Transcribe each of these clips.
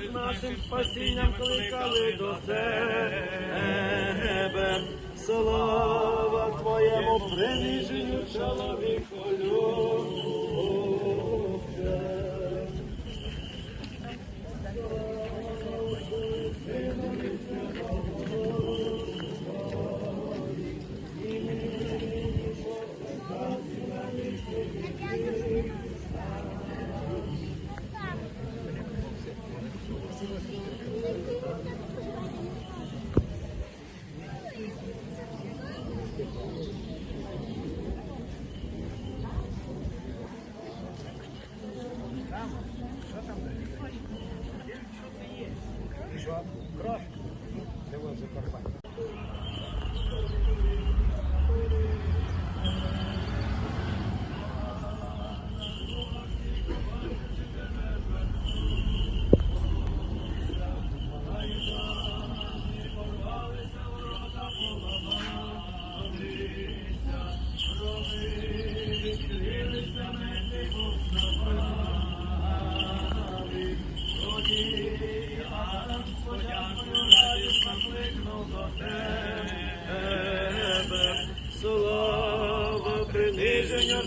нашим спасінням кликали до себе. Слава Твоєму приниженню чоловіку тебе.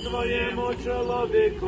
Твоєму чоловіку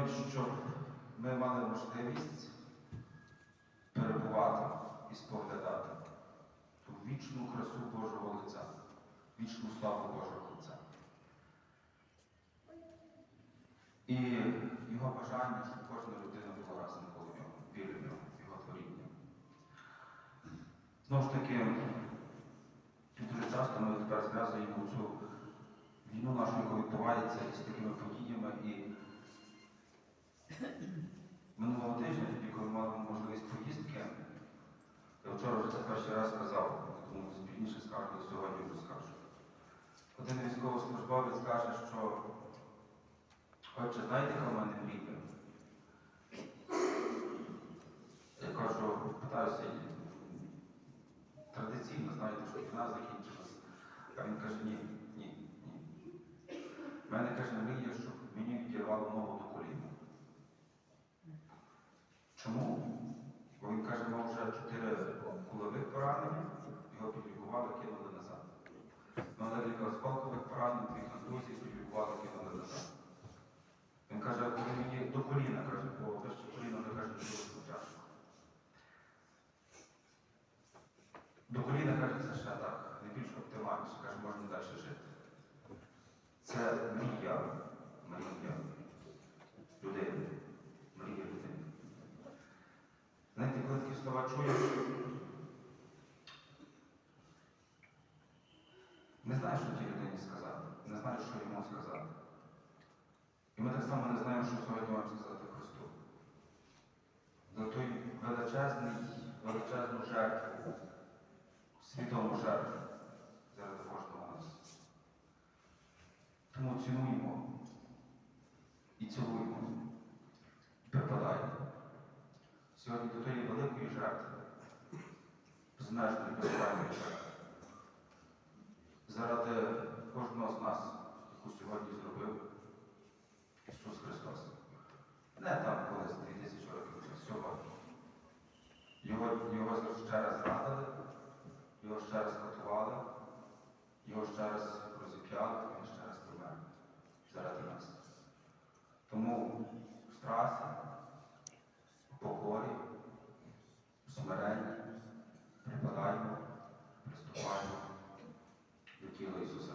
тебе, для кожного з нас. Він робить, щоб ми мали можливість перебувати і споглядати ту вічну красу Божого лиця, вічну славу Божого лиця. І його бажання, щоб кожна людина була разом коло нього, біля нього, його творіння. Знову ж таки, дуже часто ми тепер зв'язуємо цю війну нашу, яка відбувається із такими подіями. І минулого тижня, тоді, коли мали можливість поїздки, я вчора вже це перший раз сказав, тому пізніше скажу, і сьогодні вже скажу. Один військовослужбовець каже, що Отже, знаєте, яка в мене мрія? Я кажу, питаюся, традиційно, знаєте, що війна закінчилась. А він каже, ні, ні, ні. В мене каже мрія, щоб мені відірвало ногу до коліна. Чому? До коліна, каже, ще так, не більш оптимальніше, каже, можна далі жити. Це мрія, мрія людини. Мрія людини. Знаєте, коли такі слова чуєш, не знаєш, що тій людині сказати, не знаєш, що йому сказати. І ми так само не знаємо, що сьогодні вам сказати Христу. За той величезний, величезну жертву, свідому жертву заради кожного нас. Тому цінуємо і цілуємо, і припадаємо. Сьогодні до тої великої жертви, безмежної безкрайної жертви. Заради кожного з нас, яку сьогодні зробив Ісус Христос. Не там колись 2000 років, а сьогодні. Його, його ще раз зрадили, його ще раз катували, його ще раз розіп'яли, він ще заради нас. Тому в покорі, в припадаємо, приступаємо до тіла Ісуса.